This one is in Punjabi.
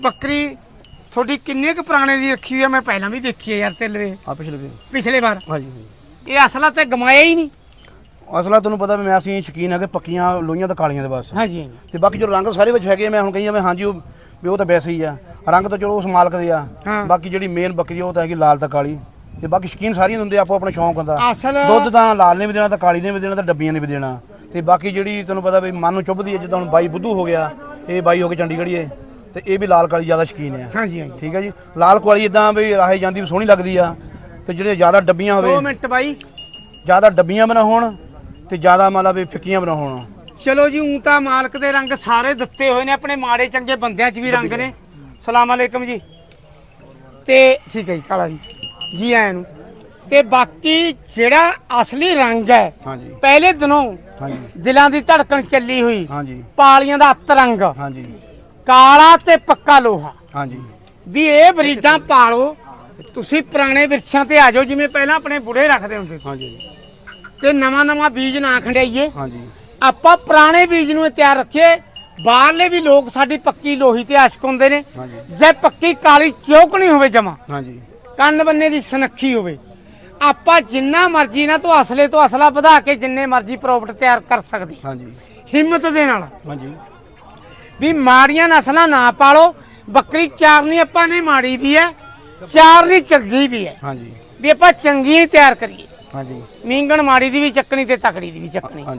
ਬੱਕਰੀ ਤੁਹਾਡੀ ਕਿੰਨੇ ਕੁ ਪੁਰਾਣੇ ਦੀ ਰੱਖੀ ਹੋਈ ਆ? ਮੈਂ ਪਹਿਲਾਂ ਵੀ ਦੇਖੀ ਹੈ ਯਾਰ ਤੇਲਵੇ ਆ ਪਿਛਲੇ ਵੀ ਪਿਛਲੇ ਵਾਰ। ਹਾਂਜੀ ਹਾਂਜੀ। ਇਹ ਅਸਲਾ ਤੇ ਗਮਾਇਆ ਹੀ ਨਹੀਂ। ਅਸਲਾ ਤੁਹਾਨੂੰ ਪਤਾ ਵੀ ਮੈਂ ਅਸੀਂ ਸ਼ਕੀਨ ਹੈਗੇ ਪੱਕੀਆਂ ਲੋਹੀਆਂ ਤੇ ਕਾਲੀਆਂ ਦੇ ਬਸ। ਹਾਂਜੀ ਤੇ ਬਾਕੀ ਜੋ ਰੰਗ ਸਾਰੇ ਵਿੱਚ ਹੈਗੇ ਆ, ਮੈਂ ਹੁਣ ਕਹੀ ਮੈਂ ਹਾਂਜੀ ਉਹ ਵੀ ਉਹ ਤਾਂ ਵੈਸੇ ਹੀ ਆ। ਰੰਗ ਤਾਂ ਚਲੋ ਉਸ ਮਾਲਕ ਦੇ ਆ। ਹਾਂ। ਬਾਕੀ ਜਿਹੜੀ ਮੇਨ ਬੱਕਰੀ ਆ, ਉਹ ਤਾਂ ਹੈਗੀ ਲਾਲ ਤੇ ਕਾਲੀ। ਤੇ ਬਾਕੀ ਸ਼ਕੀਨ ਸਾਰੀਆਂ ਹੁੰਦੇ ਆਪੋ ਆਪਣਾ ਸ਼ੌਂਕ ਹੁੰਦਾ। ਅਸਲ ਦੁੱਧ ਤਾਂ ਲਾਲ ਨੇ ਵੀ ਦੇਣਾ ਤਾਂ ਕਾਲੀ ਨੇ ਵੀ ਦੇਣਾ ਤਾਂ ਡੱਬੀਆਂ ਨੇ ਵੀ ਦੇਣਾ। ਤੇ ਬਾਕੀ ਜਿਹੜੀ ਤੁਹਾਨੂੰ ਪਤਾ ਵੀ ਮਨ ਨੂੰ ਚੁੱਭਦੀ ਹੈ ਜਿੱਦਾਂ ਹੁਣ ਬਾਈ ਬੁੱਧੂ ਹੋ ਗਿਆ ਇਹ ਬਾਈ ਹੋ ਕੇ ਚੰਡੀਗੜ੍ਹੀਏ ਤੇ ਇਹ ਵੀ ਲਾਲ ਕਾਲੀ ਜ਼ਿਆਦਾ ਸ਼ਕੀਨ ਹੈ ਹਾਂਜੀ ਹਾਂਜੀ। ਠੀਕ ਹੈ ਜੀ? ਲਾਲ ਕਾਲੀ ਇਦਾਂ ਵੀ ਰਾਹੇ ਜਾਂਦੀ ਵੀ ਸੋਹਣੀ ਲੱਗਦੀ ਆ ਤੇ ਜਿਹੜੇ ਜ਼ਿਆਦਾ ਡੱਬੀਆਂ ਹੋਵੇ 2 ਮਿੰਟ ਬਾਈ। ਜ਼ਿਆਦਾ ਡੱਬੀਆਂ ਬਣਾ ਹੋਣ ਤੇ ਜ਼ਿਆਦਾ ਮਤਲਬ ਵੀ ਫਿੱਕੀਆਂ ਬਣਾ ਹੋਣ। ਚਲੋ ਜੀ ਊਂ ਤਾਂ ਮਾਲਕ ਦੇ ਰੰਗ ਸਾਰੇ ਦਿੱਤੇ ਹੋਏ ਨੇ ਆਪਣੇ ਮਾੜੇ ਚੰਗੇ ਬੰਦਿਆਂ 'ਚ ਵੀ ਰੰਗ ਨੇ। ਸਲਾਮ ਅਲੈਕਮ ਜੀ। ਤੇ ਠੀਕ ਹੈ ਜੀ ਕਾਲਾ ਜੀ। ਜੀ ਆਇਆਂ ਨੂੰ। ਤੇ ਬਾਕੀ ਜਿਹੜਾ ਅਸਲੀ ਰੰਗ ਹੈ ਹਾਂਜੀ। ਪਹਿਲੇ ਦਿਨੋਂ ਹਾਂਜੀ। ਦਿਲਾਂ ਦੀ ਧੜਕਣ ਚੱਲੀ ਹੋਈ। ਹਾਂਜੀ। ਪਾਲੀਆਂ ਦਾ ਅੱਤ ਰੰਗ। ਹਾਂਜੀ। ਕਾਲਾ ਤੇ ਪੱਕਾ ਲੋਹਾ। ਹਾਂਜੀ। ਵੀ ਇਹ ਬਰੀਡਾਂ ਪਾਲੋ ਤੁਸੀਂ ਪੁਰਾਣੇ ਵਿਰਛਾਂ ਤੇ ਆ ਜਾਓ ਜਿਵੇਂ ਪਹਿਲਾਂ ਆਪਣੇ ਬੁੜੇ ਰੱਖਦੇ ਹੁੰਦੇ ਸੀ। ਹਾਂਜੀ। ਤੇ ਨਵਾਂ ਨਵਾਂ ਬੀਜ ਨਾ ਖੰਡਾਈਏ। ਹਾਂਜੀ। ਆਪਾਂ ਪੁਰਾਣੇ ਬੀਜ ਨੂੰ ਤਿਆਰ ਰੱਖੀਏ ਬਾਹਰਲੇ ਵੀ ਲੋਕ ਸਾਡੀ ਪੱਕੀ ਲੋਹੀ ਤੇ ਆਸ਼ਕ ਹੁੰਦੇ ਨੇ। ਹਾਂਜੀ। ਜੇ ਪੱਕੀ ਕਾਲੀ ਚੌਕਣੀ ਹੋਵੇ ਜਮਾ ਹਾਂਜੀ। ਕੰਨ ਬੰਨੇ ਦੀ ਸੁਨੱਖੀ ਹੋਵੇ ਆਪਾਂ ਜਿੰਨਾ ਮਰਜ਼ੀ ਨਾ ਤੋਂ ਅਸਲੇ ਤੋਂ ਅਸਲਾ ਵਧਾ ਕੇ ਜਿੰਨੇ ਮਰਜ਼ੀ ਪ੍ਰੋਫਿਟ ਤਿਆਰ ਕਰ ਸਕਦੇ ਹਾਂ। ਹਾਂਜੀ। ਹਿੰਮਤ ਦੇ ਨਾਲ। ਹਾਂਜੀ। ਵੀ ਮਾੜੀਆਂ ਨਸਲਾਂ ਨਾ ਪਾਲੋ। ਬੱਕਰੀ ਚਾਰਨੀ ਆਪਾਂ ਨੇ ਮਾੜੀ ਵੀ ਹੈ ਚਾਰਨੀ ਚੰਗੀ ਵੀ ਹੈ। ਹਾਂਜੀ। ਵੀ ਆਪਾਂ ਚੰਗੀਆਂ ਹੀ ਤਿਆਰ ਕਰੀਏ। ਹਾਂਜੀ। ਮੀਂਗਣ ਮਾੜੀ ਦੀ ਵੀ ਚੱਕਣੀ ਤੇ ਤਕੜੀ ਦੀ ਵੀ ਚੱਕਣੀ।